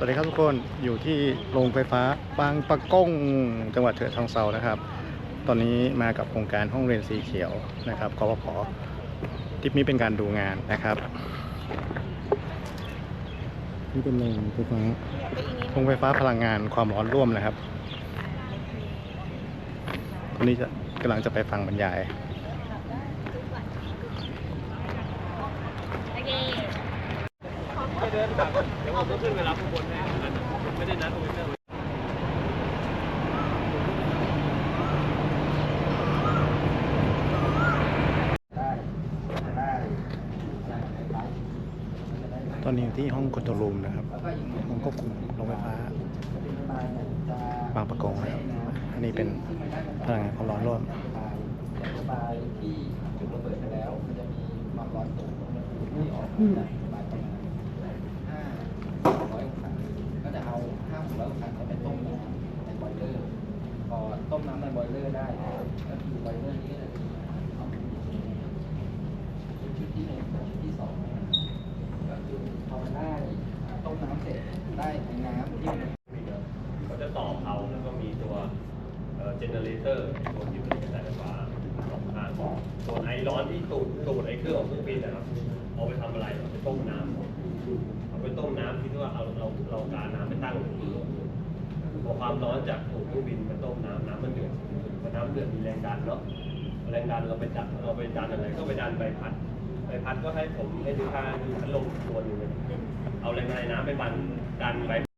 สวัสดีครับทุกคนอยู่ที่โรงไฟฟ้าบางปะก้งจังหวัดเฉะเชิงเซานะครับ ตอนนี้มากับโครงการห้องเรียนสีเขียวนะครับกพพทริปนี้เป็นการดูงานนะครับนี่เป็นโรงไฟฟ้าโรงไฟฟ้าพลังงานความร้อนร่วมนะครับวันนี้จะกำลังจะไปฟังบรรยาย เดินแบบเดี๋ยวผมต้องขึ้นไปรับข้างบนแน่ไม่ได้นัดโอเวอร์ตอนนี้อยู่ที่ห้องคอนโทรลรูมนะครับ ห้องควบคุมโรงไฟฟ้าบางประกงนะครับ อันนี้เป็นพลังงานความร้อนร่วมที่จุดระเบิดไปแล้วมันจะมีความร้อนสูงที่ออกมาจากระบายประมาณห้าร้อยองศาก็จะเอาห้าร้อยองศาไปต้มน้ำในบอยเลอร์ พอต้ มน้ำในบอยเลอร์ได้ก็คือบอยเลอร์นี้ก็จะมีเอาชุดที่หนึ่งชุดที่สองก็คือพอมันได้ต้มน้ำเสร็จได้น้ำที่มันเขาจะต่อเขาแล้วก็มีตัวเจเนเรเตอร์ตัวที่ผลิตกระแสไฟฟ้าสองข้างส่วนไอร้อนที่ตูดตูดไอเครื่องของเครื่องบินนะครับเอาไปทำอะไรเอาไปต้มน้ำเอาไปต้มน้ำคิดว่าเอาเราเราการน้ำไปตั้ง พอความร้อนจากถูกเครื่องบินมาต้มน้ำน้ำมันเดือดพอน้ำเดือดมีแรงดันเนาะแรงดันเราไปจับเราไปดันอะไรก็ไปดันใบพัดใบพัดก็ให้ผมให้ดูค่าพัดลมตัวหนึงเอาแรงดันในน้ำไปบันดันใบ